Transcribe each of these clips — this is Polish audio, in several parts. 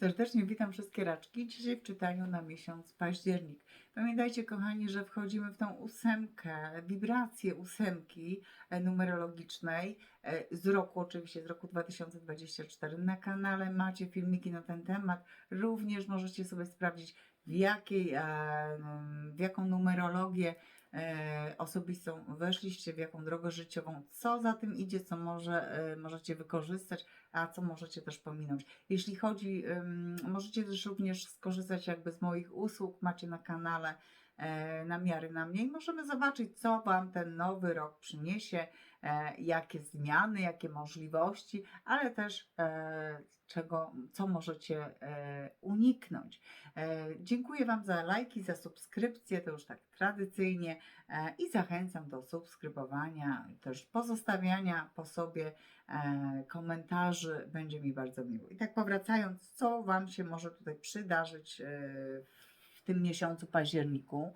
Serdecznie witam wszystkie raczki. Dzisiaj w czytaniu na miesiąc październik. Pamiętajcie, kochani, że wchodzimy w tą ósemkę, wibrację ósemki e, numerologicznej e, z roku, oczywiście z roku 2024. Na kanale macie filmiki na ten temat. Również możecie sobie sprawdzić, w, jakiej, e, w jaką numerologię e, osobistą weszliście, w jaką drogę życiową, co za tym idzie, co może, e, możecie wykorzystać, a co możecie też pominąć. Jeśli chodzi, możecie też również skorzystać jakby z moich usług, macie na kanale e, namiary na mnie i możemy zobaczyć, co Wam ten nowy rok przyniesie, jakie zmiany, jakie możliwości, ale też e, czego, co możecie e, uniknąć. E, dziękuję Wam za lajki, za subskrypcje, to już tak tradycyjnie e, i zachęcam do subskrybowania, też pozostawiania po sobie e, komentarzy, będzie mi bardzo miło. I tak powracając, co Wam się może tutaj przydarzyć e, w tym miesiącu październiku.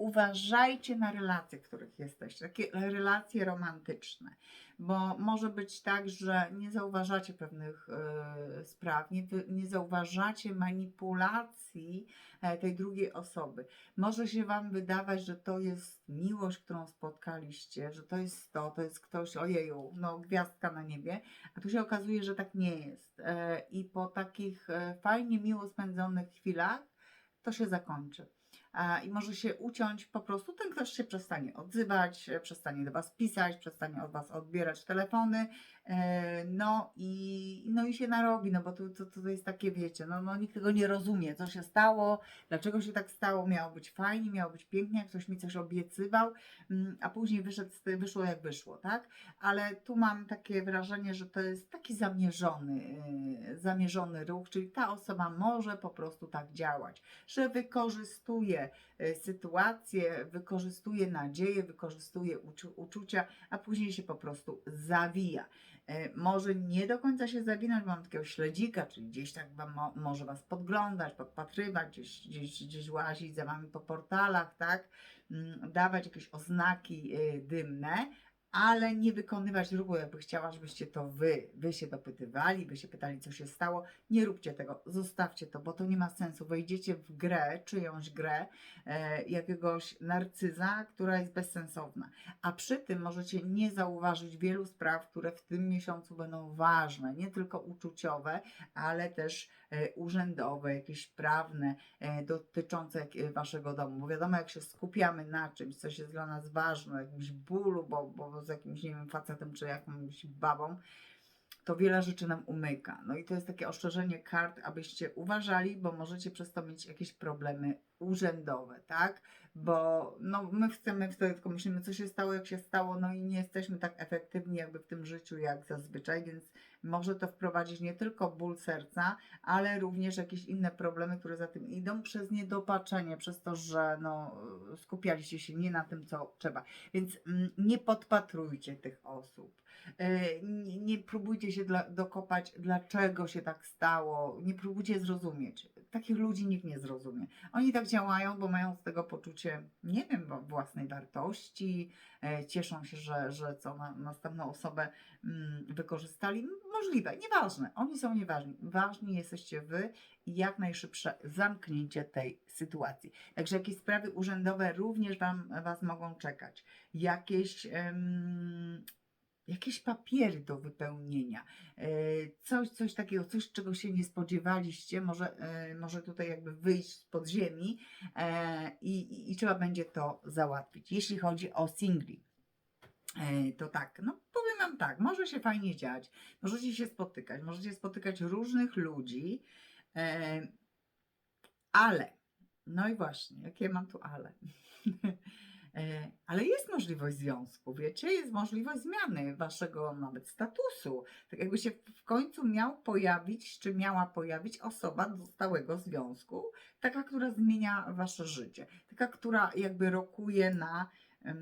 Uważajcie na relacje, w których jesteście, takie relacje romantyczne, bo może być tak, że nie zauważacie pewnych e, spraw, nie, nie zauważacie manipulacji e, tej drugiej osoby. Może się Wam wydawać, że to jest miłość, którą spotkaliście, że to jest to, to jest ktoś, ojeju, no gwiazdka na niebie, a tu się okazuje, że tak nie jest. E, I po takich e, fajnie, miło spędzonych chwilach to się zakończy. I może się uciąć po prostu, ten ktoś się przestanie odzywać, e, przestanie do Was pisać, przestanie od Was odbierać telefony, no i, no i się narobi, no bo to, to, to jest takie, wiecie, no, no nikt tego nie rozumie, co się stało, dlaczego się tak stało, miało być fajnie, miało być pięknie, ktoś mi coś obiecywał, mm, a później wyszedł, wyszło jak wyszło, tak? Ale tu mam takie wrażenie, że to jest taki zamierzony, e, zamierzony ruch, czyli ta osoba może po prostu tak działać, że wykorzystuje e, sytuację, wykorzystuje nadzieję, wykorzystuje uczu- uczucia, a później się po prostu zawija. E, Może nie do końca się zawinąć, mam takiego śledzika, czyli gdzieś tak wam mo- może was podglądać, podpatrywać, gdzieś, gdzieś, gdzieś łazić za wami po portalach, tak? Mm, Dawać jakieś oznaki e, dymne, ale nie wykonywać ruchu, jakby chciała, żebyście to wy, wy się dopytywali, wy się pytali, co się stało. Nie róbcie tego, zostawcie to, bo to nie ma sensu. Wejdziecie w grę, czyjąś grę, e, jakiegoś narcyza, która jest bezsensowna. A przy tym możecie nie zauważyć wielu spraw, które w tym miesiącu będą ważne, nie tylko uczuciowe, ale też e, urzędowe, jakieś prawne, e, dotyczące e, waszego domu. Bo wiadomo, jak się skupiamy na czymś, coś jest dla nas ważne, jakimś bólu, bo, bo z jakimś, nie wiem, facetem czy jakąś babą, to wiele rzeczy nam umyka. No i to jest takie ostrzeżenie kart, abyście uważali, bo możecie przez to mieć jakieś problemy urzędowe, tak? Bo no, my chcemy wtedy tylko myślimy, co się stało, jak się stało, no i nie jesteśmy tak efektywni jakby w tym życiu jak zazwyczaj, więc może to wprowadzić nie tylko ból serca, ale również jakieś inne problemy, które za tym idą przez niedopatrzenie, przez to, że no, skupialiście się nie na tym, co trzeba. Więc mm, nie podpatrujcie tych osób. E, Nie, nie próbujcie się dla, dokopać, dlaczego się tak stało. Nie próbujcie zrozumieć. Takich ludzi nikt nie zrozumie. Oni tak działają, bo mają z tego poczucie, nie wiem, własnej wartości, cieszą się, że, że co na, następną osobę mm, wykorzystali. Możliwe, nieważne. Oni są nieważni. Ważni jesteście wy i jak najszybsze zamknięcie tej sytuacji. Także jakieś sprawy urzędowe również wam, Was mogą czekać. Jakieś. Jakieś papiery do wypełnienia, e, coś, coś takiego, coś, czego się nie spodziewaliście, może, e, może tutaj jakby wyjść z podziemi e, i, i, i trzeba będzie to załatwić. Jeśli chodzi o singli, to tak, no powiem Wam tak, może się fajnie dziać, możecie się spotykać, możecie spotykać różnych ludzi, ale, no i właśnie, jakie mam tu ale? E, Ale jest możliwość związku, wiecie, jest możliwość zmiany waszego nawet statusu. Tak jakby się w końcu miał pojawić, czy miała pojawić osoba do stałego związku, taka, która zmienia wasze życie, taka, która jakby rokuje na, e,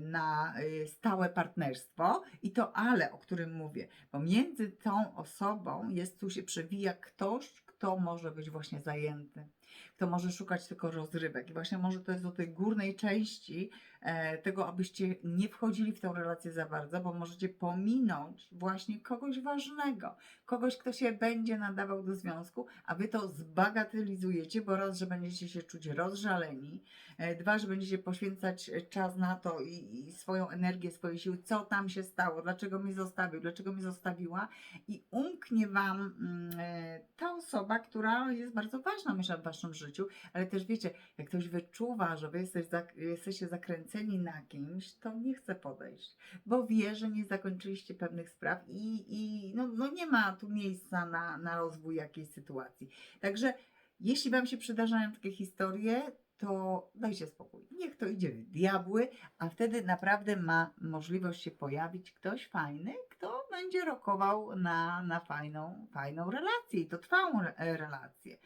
na e, stałe partnerstwo. I to ale, o którym mówię, bo między tą osobą jest, tu się przewija ktoś, kto może być właśnie zajęty kto może szukać tylko rozrywek. I właśnie może to jest do tej górnej części e, tego, abyście nie wchodzili w tę relację za bardzo, bo możecie pominąć właśnie kogoś ważnego, kogoś, kto się będzie nadawał do związku, a wy to zbagatelizujecie, bo raz, że będziecie się czuć rozżaleni, e, dwa, że będziecie poświęcać czas na to i, i swoją energię, swoje siły, co tam się stało, dlaczego mnie zostawił, dlaczego mnie zostawiła i umknie wam mm, e, ta osoba, która jest bardzo ważna, myślę, w waszym życiu, ale też wiecie, jak ktoś wyczuwa, że wy jesteś jesteście zakręceni na kimś, to nie chce podejść, bo wie, że nie zakończyliście pewnych spraw i, i no, no nie ma tu miejsca na, na rozwój jakiejś sytuacji. Także jeśli Wam się przydarzają takie historie, to dajcie spokój. Niech to idzie w diabły, a wtedy naprawdę ma możliwość się pojawić ktoś fajny, kto będzie rokował na, na fajną, fajną relację i to trwałą re- relację.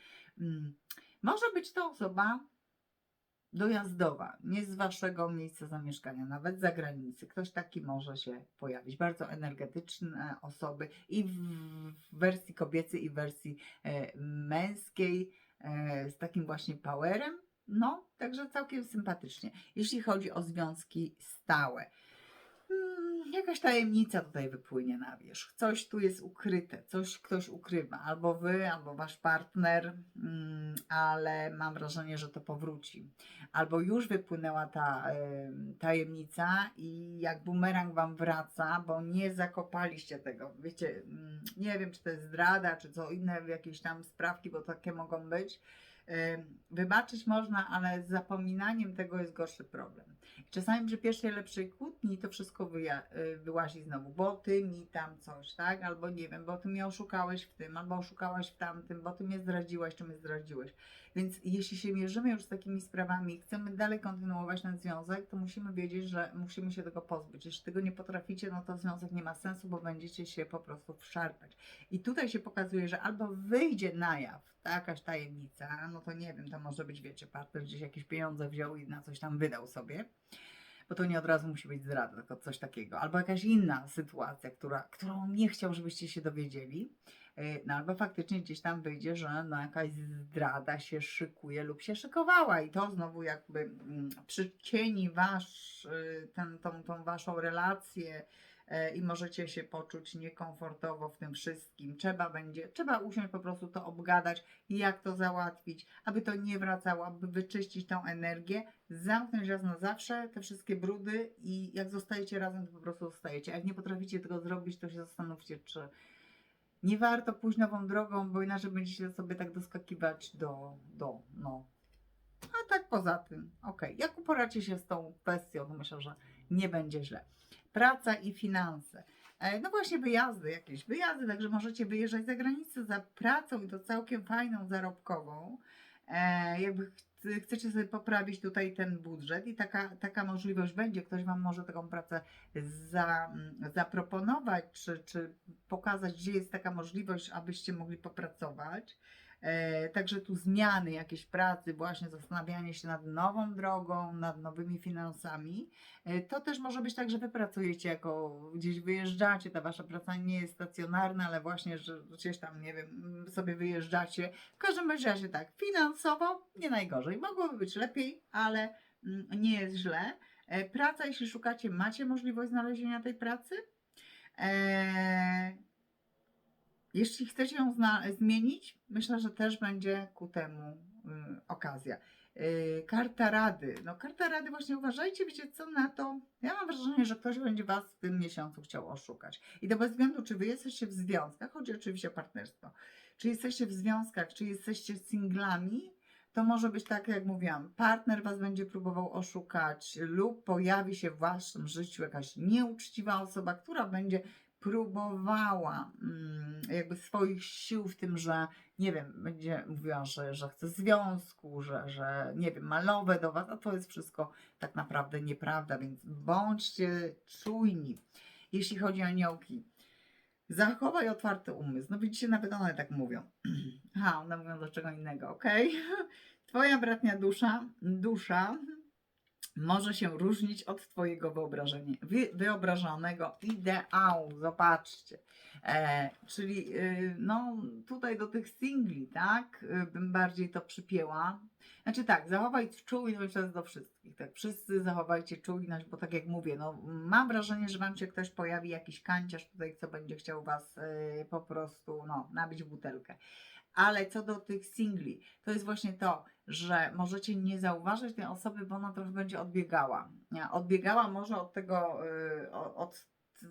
Mm. Może być to osoba dojazdowa, nie z waszego miejsca zamieszkania, nawet z zagranicy. Ktoś taki może się pojawić. Bardzo energetyczne osoby i w w wersji kobiecej, i w wersji e, męskiej, e, z takim właśnie powerem. No, także całkiem sympatycznie. Jeśli chodzi o związki stałe. Hmm, jakaś tajemnica tutaj wypłynie na wierzch. Coś tu jest ukryte, coś ktoś ukrywa, albo wy, albo wasz partner, mm, ale mam wrażenie, że to powróci. Albo już wypłynęła ta em, tajemnica i jak bumerang wam wraca, bo nie zakopaliście tego. Wiecie, mm, nie wiem, czy to jest zdrada, czy co inne, jakieś tam sprawki, bo takie mogą być. Wybaczyć można, ale z zapominaniem tego jest gorszy problem. Czasami przy pierwszej lepszej kłótni to wszystko y, wyłazi znowu, bo ty mi tam coś, tak? Albo nie wiem, bo ty mnie oszukałeś w tym, albo oszukałaś w tamtym, bo ty mnie zdradziłaś, czy mnie zdradziłeś. Więc jeśli się mierzymy już z takimi sprawami i chcemy dalej kontynuować ten związek, to musimy wiedzieć, że musimy się tego pozbyć. Jeśli tego nie potraficie, no to związek nie ma sensu, bo będziecie się po prostu wszarpać. I tutaj się pokazuje, że albo wyjdzie na jaw jakaś tajemnica, no to nie wiem, to może być, wiecie, partner gdzieś jakieś pieniądze wziął i na coś tam wydał sobie, bo to nie od razu musi być zdrada, tylko coś takiego. Albo jakaś inna sytuacja, która, którą nie chciał, żebyście się dowiedzieli. Yy, No albo faktycznie gdzieś tam wyjdzie, że no jakaś zdrada się szykuje lub się szykowała i to znowu jakby mm, przycieni wasz, yy, ten, tą, tą waszą relację i możecie się poczuć niekomfortowo w tym wszystkim. Trzeba będzie, trzeba usiąść po prostu to obgadać, jak to załatwić, aby to nie wracało, aby wyczyścić tą energię, zamknąć raz na zawsze te wszystkie brudy i jak zostajecie razem, to po prostu zostajecie. Jak nie potraficie tego zrobić, to się zastanówcie, czy nie warto pójść nową drogą, bo inaczej będziecie sobie tak doskakiwać do, do no. A tak poza tym, okej. Jak uporacie się z tą kwestią, to myślę, że nie będzie źle. Praca i finanse. E, No właśnie wyjazdy, jakieś wyjazdy, także możecie wyjeżdżać za granicę za pracą i to całkiem fajną, zarobkową. E, jakby ch- chcecie sobie poprawić tutaj ten budżet i taka, taka możliwość będzie, ktoś Wam może taką pracę za, mm, zaproponować, czy, czy pokazać, gdzie jest taka możliwość, abyście mogli popracować. E, także tu zmiany jakieś pracy, właśnie zastanawianie się nad nową drogą, nad nowymi finansami. E, to też może być tak, że wy pracujecie jako gdzieś wyjeżdżacie, ta wasza praca nie jest stacjonarna, ale właśnie, że gdzieś tam, nie wiem, sobie wyjeżdżacie. W każdym razie tak, finansowo nie najgorzej. Mogłoby być lepiej, ale mm, nie jest źle. E, Praca, jeśli szukacie, macie możliwość znalezienia tej pracy. Eee, jeśli chcecie ją zmienić, myślę, że też będzie ku temu y, okazja. Y, karta rady. No karta rady właśnie uważajcie, wiecie co na to. Ja mam wrażenie, że ktoś będzie was w tym miesiącu chciał oszukać. I to bez względu, czy wy jesteście w związkach, chodzi oczywiście o partnerstwo, czy jesteście w związkach, czy jesteście singlami, to może być tak, jak mówiłam, partner was będzie próbował oszukać lub pojawi się w waszym życiu jakaś nieuczciwa osoba, która będzie próbowała mm, jakby swoich sił w tym, że nie wiem, będzie mówiła, że, że chce związku, że, że nie wiem, malowe do was, a to jest wszystko tak naprawdę nieprawda, więc bądźcie czujni. Jeśli chodzi o aniołki, zachowaj otwarty umysł. No widzicie, nawet one tak mówią. Aha, one mówią do czego innego, ok? Twoja bratnia dusza, dusza może się różnić od Twojego wyobrażenia, wy, wyobrażonego ideału. Zobaczcie. E, czyli y, no, tutaj do tych singli, tak, y, bym bardziej to przypięła. Znaczy tak, zachowaj czujność jest do wszystkich. Tak, wszyscy zachowajcie czujność, bo tak jak mówię, no, mam wrażenie, że Wam się ktoś pojawi, jakiś kanciarz tutaj, co będzie chciał Was y, po prostu no, nabić butelkę. Ale co do tych singli, to jest właśnie to, że możecie nie zauważyć tej osoby, bo ona trochę będzie odbiegała. Odbiegała może od tego, y, od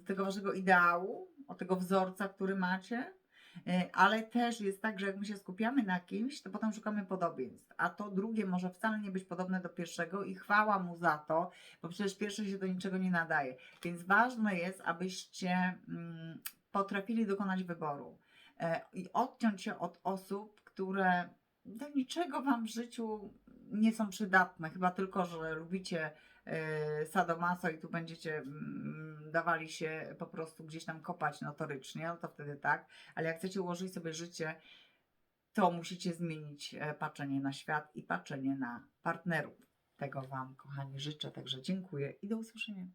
tego waszego ideału, od tego wzorca, który macie, y, ale też jest tak, że jak my się skupiamy na kimś, to potem szukamy podobieństw, a to drugie może wcale nie być podobne do pierwszego i chwała mu za to, bo przecież pierwsze się do niczego nie nadaje. Więc ważne jest, abyście mm, potrafili dokonać wyboru i odciąć się od osób, które do niczego wam w życiu nie są przydatne, chyba tylko, że lubicie e, sadomaso i tu będziecie mm, dawali się po prostu gdzieś tam kopać notorycznie, no to wtedy tak, ale jak chcecie ułożyć sobie życie, to musicie zmienić e, patrzenie na świat i patrzenie na partnerów. Tego Wam, kochani, życzę, także dziękuję i do usłyszenia.